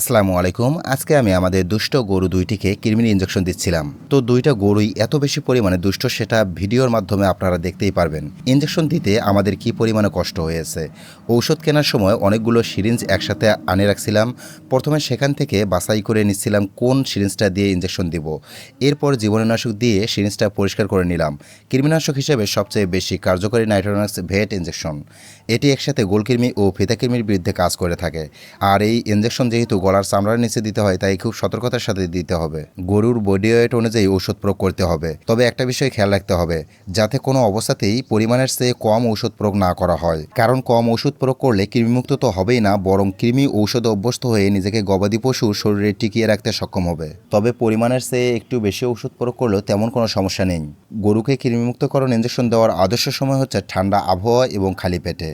আসসালামু আলাইকুম। আজকে আমি আমাদের দুষ্ট গরু দুইটিকে কৃমির ইঞ্জেকশন দিচ্ছিলাম। তো দুইটা গরুই এত বেশি পরিমাণে দুষ্ট, সেটা ভিডিওর মাধ্যমে আপনারা দেখতেই পারবেন। ইঞ্জেকশন দিতে আমাদের কি পরিমাণে কষ্ট হয়েছে? ঔষধ কেনার সময় অনেকগুলো সিরিঞ্জ একসাথে আনে রাখছিলাম। প্রথমে সেখান থেকে বাছাই করে নিচ্ছিলাম কোন সিরিঞ্জটা দিয়ে ইঞ্জেকশন দিব। এরপর জীবাণুনাশক দিয়ে সিরিঞ্জটা পরিষ্কার করে নিলাম। কৃমিনাশক হিসেবে সবচেয়ে বেশি কার্যকরী নাইট্রোনাক্স ভেট ইঞ্জেকশন এটি একসাথে গোলকৃমি ও ফিতাকৃমির বিরুদ্ধে কাজ করে থাকে। আর এই ইঞ্জেকশন যেহেতু গলার চামড়ার নিচে দিতে হয়, তাই খুব সতর্কতার সাথে দিতে হবে। গরুর বডি ওয়েট অনুযায়ী ওষুধ প্রয়োগ করতে হবে। তবে একটা বিষয় খেয়াল রাখতে হবে, যাতে কোনো অবস্থাতেই পরিমাণের চেয়ে কম ওষুধ প্রয়োগ না করা হয়। কারণ কম ওষুধ প্রয়োগ করলে কৃমিমুক্ত তো হবেই না, বরং কৃমি ঔষধে অভ্যস্ত হয়ে নিজেকে গবাদি পশুর শরীরে টিকিয়ে রাখতে সক্ষম হবে। তবে পরিমাণের চেয়ে একটু বেশি ওষুধ প্রয়োগ করলেও তেমন কোনো সমস্যা নেই। গরুকে কৃমিমুক্তকরণ ইঞ্জেকশন দেওয়ার আদর্শ সময় হচ্ছে ঠান্ডা আবহাওয়া এবং খালি পেটে।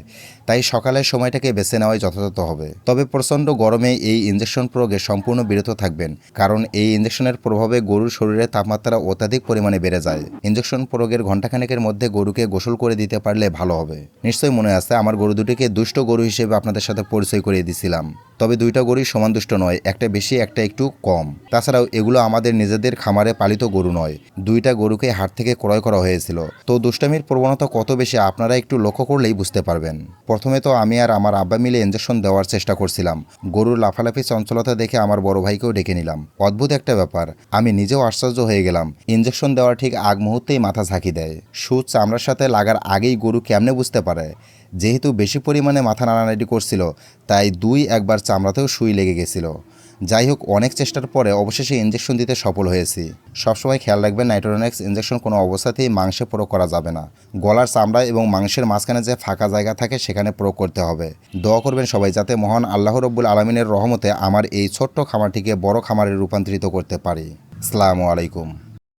তাই সকালের সময়টাকে বেছে নেওয়াই যথাযথ হবে। তবে প্রচণ্ড গরমে এই ইঞ্জেকশন প্রয়োগে সম্পূর্ণ বিরত থাকবেন, কারণ এই ইঞ্জেকশনের প্রভাবে গরুর শরীরে তাপমাত্রা অত্যাধিক পরিমাণে বেড়ে যায়। ইঞ্জেকশন প্রয়োগের ঘণ্টাখানেকের মধ্যে গরুকে গোসল করে দিতে পারলে ভালো হবে। নিশ্চয়ই মনে আছে, আমার গরু দুটিকে দুষ্ট গরু হিসেবে আপনাদের সাথে পরিচয় করিয়ে দিছিলাম। তবে দুইটা গরুই সমান দুষ্ট নয়, একটা বেশি, একটা একটু কম। তাছাড়াও এগুলো আমাদের নিজেদের খামারে পালিত গরু নয়। দুইটা গরুকে হাট থেকে ক্রয় করা হয়েছিল। তো দুষ্টামির প্রবণতা কত বেশি আপনারা একটু লক্ষ্য করলেই বুঝতে পারবেন। প্রথমে তো আমি আর আমার আব্বা মিলে ইঞ্জেকশন দেওয়ার চেষ্টা করছিলাম। গরুর লাফালাফি চঞ্চলতা দেখে আমার বড় ভাইকেও ডেকে নিলাম। অদ্ভুত একটা ব্যাপার, আমি নিজেও আশ্চর্য হয়ে গেলাম। ইঞ্জেকশন দেওয়ার ঠিক আগ মুহূর্তেই মাথা ঝাঁকি দেয়। সুচ চামড়ার সাথে লাগার আগেই গরু কেমনে বুঝতে পারে? যেহেতু বেশি পরিমাণে মাথা নাড়ানাড়ি করছিল, তাই দুই একবার চামড়াতেও সুই লেগে গেছিল। যাই হোক, অনেক চেষ্টার পরে অবশেষে ইঞ্জেকশন দিতে সফল হয়েছি। সবসময় খেয়াল রাখবেন নাইট্রোনেক্স ইঞ্জেকশন কোনো অবস্থাতেই মাংসে প্রয়োগ করা যাবে না। গলার চামড়া এবং মাংসের মাঝখানে যে ফাঁকা জায়গা থাকে, সেখানে প্রয়োগ করতে হবে। দোয়া করবেন সবাই যাতে মহান আল্লাহ রব্বুল আলমিনের রহমতে আমার এই ছোট্ট খামারটিকে বড় খামারে রূপান্তরিত করতে পারি। আসসালামু আলাইকুম।